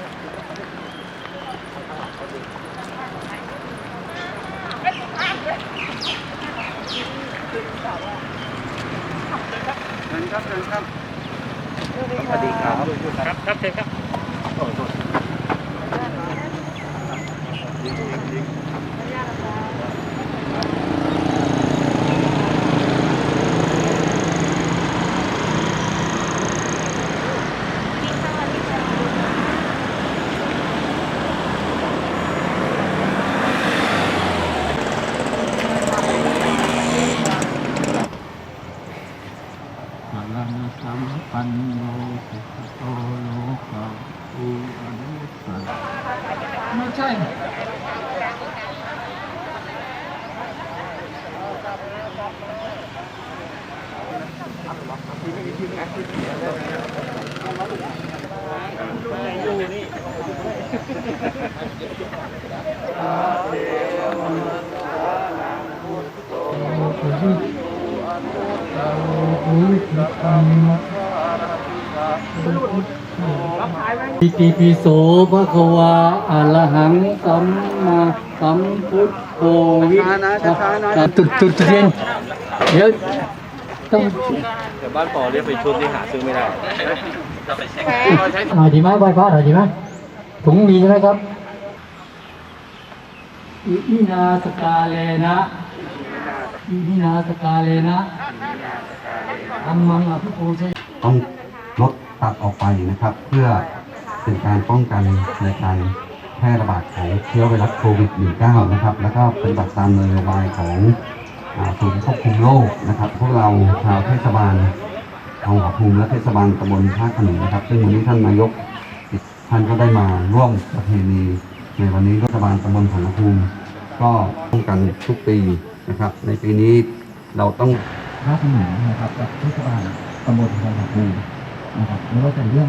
เชิญครับเชิญครับสวัสดีครับครับครับเชิญครับ ลังสัมปันโนสุขโตโลกาภูอนุสันไม่ใช่ ปิติปิโสภะคะวาอะระหังสัมมาสัมพุทโธวิช้านะช้าๆนะจุดจุดเรียนเดี๋ยวต้องเดี๋ยวบ้านปอเรียกไปชุดที่หาซื้อไม่ได้หน่อยดีไหมไหว้พระหน่อยดีไหมถุงมีใช่ไหมครับอิมินาสกาเลนะอิมินาสกาเลนะ ธรรมังอภิปูชยต้องลดตัดออกไปนะครับ เพื่อเป็นการป้องกันในการแพร่ระบาดของเชื้อไวรัสโควิด -19 นะครับ แล้วก็เป็นบัตรตามนโยบายของศูนย์ควบคุมโรคนะครับ พวกเราชาวเทศบาลทองผาภูมิและเทศบาลตำบลท่าขนุนนะครับ ซึ่งวันนี้ท่านนายกท่านก็ได้มาร่วมประเพณีในวันนี้รัฐบาลตำบลทองผาภูมิ ก็ป้องกันทุกปีนะครับ ในปีนี้เราต้อง พระขนงนะครับกับเทศบาลตำบลทองผาภูมินะครับไม่ว่าจะเรื่อง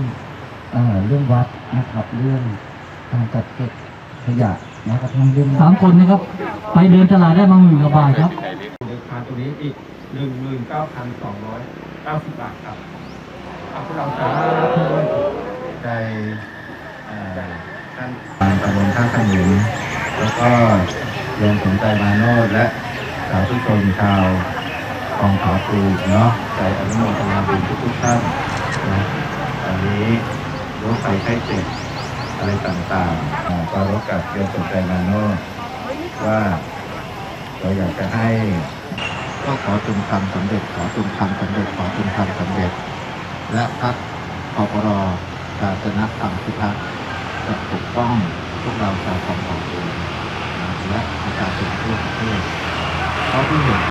เอ่อเรื่องวัดนะครับ เรื่องการจัดเก็บขยะนะครับทั้งเรื่องสามคนนะครับ ไปเดินตลาดได้มาหมื่นกว่าบาทครับราคาตัวนี้อีก19,290บาทครับเอาพวกเราสาธุด้วยใจเอ่อท่านบางตำบลท่าขนุนแล้วก็รวมถึงใจมาโนดและสาธุชนชาว คลองผาปูเนาะใจอนุโมทนาบุญทุกท่านนะตอนนี้โรคภัยไข้เจ็บอะไรต่างๆอ่าก็รบกับโยมสนใจมาโนดว่าเราอยากจะให้ก็ขอจงทำสำเร็จขอจงทำสำเร็จขอจงทำสำเร็จ และพักพปรศาสนธรรมพิทักษ์จะปกป้องพวกเราชาวคลองขอปูและประชาชนทั่วประเทศเพราที่เห็น